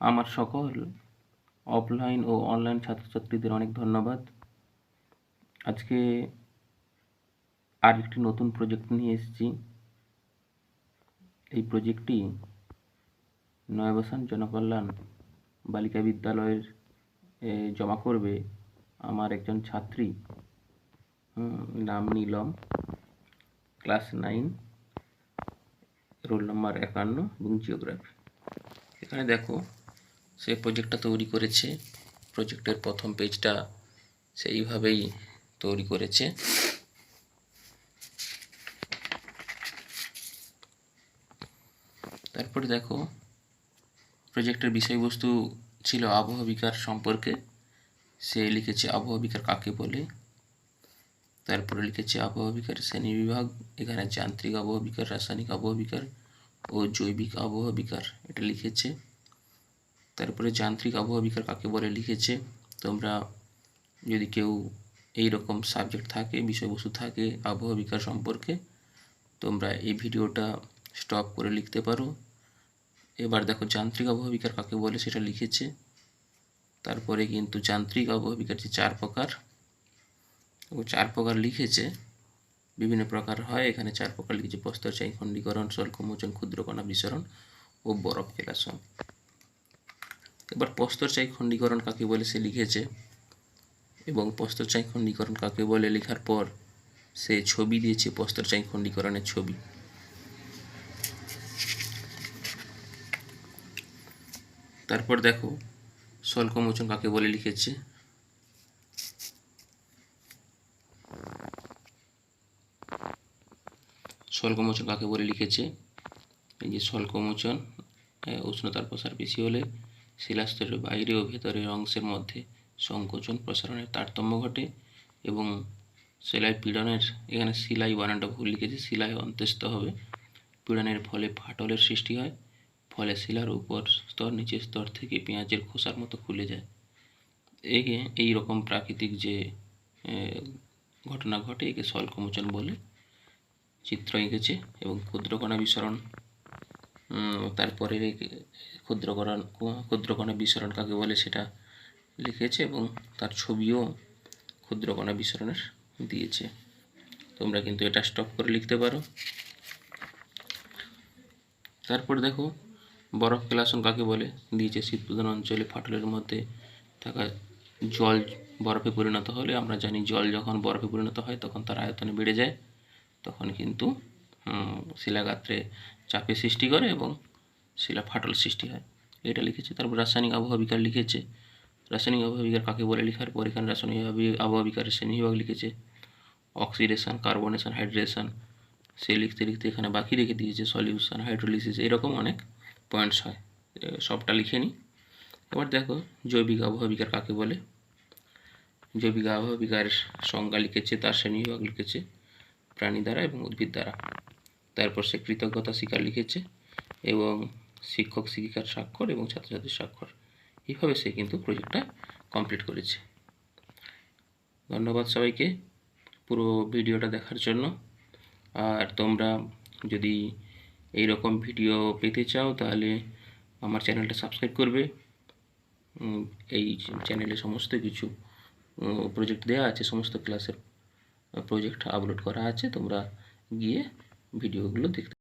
আমার সকল অফলাইন ও অনলাইন ছাত্রছাত্রীদের অনেক ধন্যবাদ। আজকে আর একটি নতুন প্রজেক্ট নিয়ে এসেছি। এই প্রজেক্টটি নয়াবসান জনকল্যাণ বালিকা বিদ্যালয়ের জমা করবে আমার একজন ছাত্রী। নাম Neelam. Class nine, roll number একান্ন এবং জিওগ্রাফি এখানে দেখো সে প্রজেক্টটা তৈরি করেছে। প্রজেক্টের প্রথম পেজটা সেইভাবেই তৈরি করেছে। তারপরে দেখো প্রজেক্টের বিষয়বস্তু ছিল আবহাওয়া বিকার সম্পর্কে। সে লিখেছে আবহাওয়া বিকার কাকে বলে? তারপরে লিখেছে আবহাওয়া বিকার শ্রেণি বিভাগ, এখানে যান্ত্রিক আবহাওয়া রাসায়নিক আবহাওয়া বিকার ও জৈবিক আবহাওয়া বিকার এটা লিখেছে। তারপরে যান্ত্রিক আবহাওয়া বিকার কাকে বলে লিখেছে। তোমরা যদি কেউ এই রকম সাবজেক্ট থাকে, বিষয়বস্তু থাকে আবহাওয়া বিকার সম্পর্কে, তোমরা এই ভিডিওটা স্টপ করে লিখতে পারো। এবার দেখো যান্ত্রিক আবহাওয়া বিকার কাকে বলে সেটা লিখেছে। তারপরে কিন্তু যান্ত্রিক আবহাওয়া বিকার যে চার প্রকার, ও চার প্রকার লিখেছে। বিভিন্ন প্রকার হয়, এখানে চার প্রকার লিখেছে প্রস্তরচায়ী খণ্ডীকরণ স্বল্পমোচন ক্ষুদ্রকণা বিসরণ ও বরফ কেলাসন। এবার প্রস্তরচায়ী খণ্ডীকরণ কাকে বলে সে লিখেছে। এবং প্রস্তরচায়ী খণ্ডীকরণ কাকে বলে লেখার পর সে ছবি দিয়েছে প্রস্তরচায়ী খণ্ডীকরণের ছবি। তারপর দেখো স্বল্পমোচন কাকে বলে লিখেছে। স্বল্পমোচন কাকে বলে লিখেছে? এই যে স্বল্পমোচন উষ্ণতার প্রসার বেশি হলে শিলাস্তরের বাইরে ও ভেতরের অংশের মধ্যে সংকোচন প্রসারণের তারতম্য ঘটে এবং সেলাই পীড়নের, এখানে শিলাই বানানটা ভুল লিখেছে শিলাই অন্ত্যস্ত হবে। পীড়নের ফলে ফাটলের সৃষ্টি হয়, ফলে শিলার উপর স্তর, নিচের স্তর থেকে পেঁয়াজের খোসার মতো খুলে যায়। একে এই রকম প্রাকৃতিক যে ঘটনা ঘটে, একে স্বল্পমোচন বলে চিত্র এঁকেছে এবং ক্ষুদ্রকণা বিসরণ তারপরে রেখে- ক্ষুদ্রকণা বিসরণ কাকে বলে সেটা লিখেছে এবং তার ছবিও ক্ষুদ্রকণা বিসরণের দিয়েছে। তোমরা কিন্তু এটা স্টপ করে লিখতে পারো। তারপর দেখো, বরফ কেলাসন কাকে বলে? দিয়েছে শীতপ্রধান অঞ্চলে ফাটলের মধ্যে থাকা জল বরফে পরিণত হলে, আমরা জানি জল যখন বরফে পরিণত হয়, তখন তার আয়তনে বেড়ে যায়, তখন কিন্তু শিলাগাত্রে চাপের সৃষ্টি করে এবং শিলা ফাটল সৃষ্টি হয়। এটা লিখেছে, তারপর রাসায়নিক আবহাওয়া বিকার লিখেছে। রাসায়নিক আবহাওয়া বিকার কাকে বলে? লেখার পর এখানে রাসায়নিক আবহাওয়া বিকারের শ্রেণীবিভাগ লিখেছে। অক্সিডেশন, কার্বনেশন, হাইড্রেশন, সে লিখতে লিখতে এখানে বাকি রেখে দিয়েছে, সলিউশন, হাইড্রোলিসিস, এরকম অনেক পয়েন্টস হয়। সবটা লিখে নিই এবার দেখো, জৈবিক আবহাওয়া বিকার কাকে বলে? জৈবিক আবহাওয়া বিকারের সংজ্ঞা লিখেছে, তার শ্রেণীবিভাগ লিখেছে, প্রাণী দ্বারা এবং উদ্ভিদ দ্বারা। তারপর সে কৃতজ্ঞতা স্বীকার লিখেছে এবং শিক্ষক, শিক্ষিকার স্বাক্ষর এবং ছাত্রছাত্রীর স্বাক্ষর। এইভাবে সে কিন্তু প্রজেক্টটা কমপ্লিট করেছে। ধন্যবাদ সবাইকে পুরো ভিডিওটা দেখার জন্য। আর তোমরা যদি এই রকম ভিডিও পেতে চাও, তাহলে আমার চ্যানেলটা সাবস্ক্রাইব করবে। এই চ্যানেলে সমস্ত কিছু প্রজেক্ট দেওয়া আছে, সমস্ত ক্লাসের প্রজেক্ট আপলোড করা আছে। তোমরা গিয়ে ভিডিওগুলো দেখতে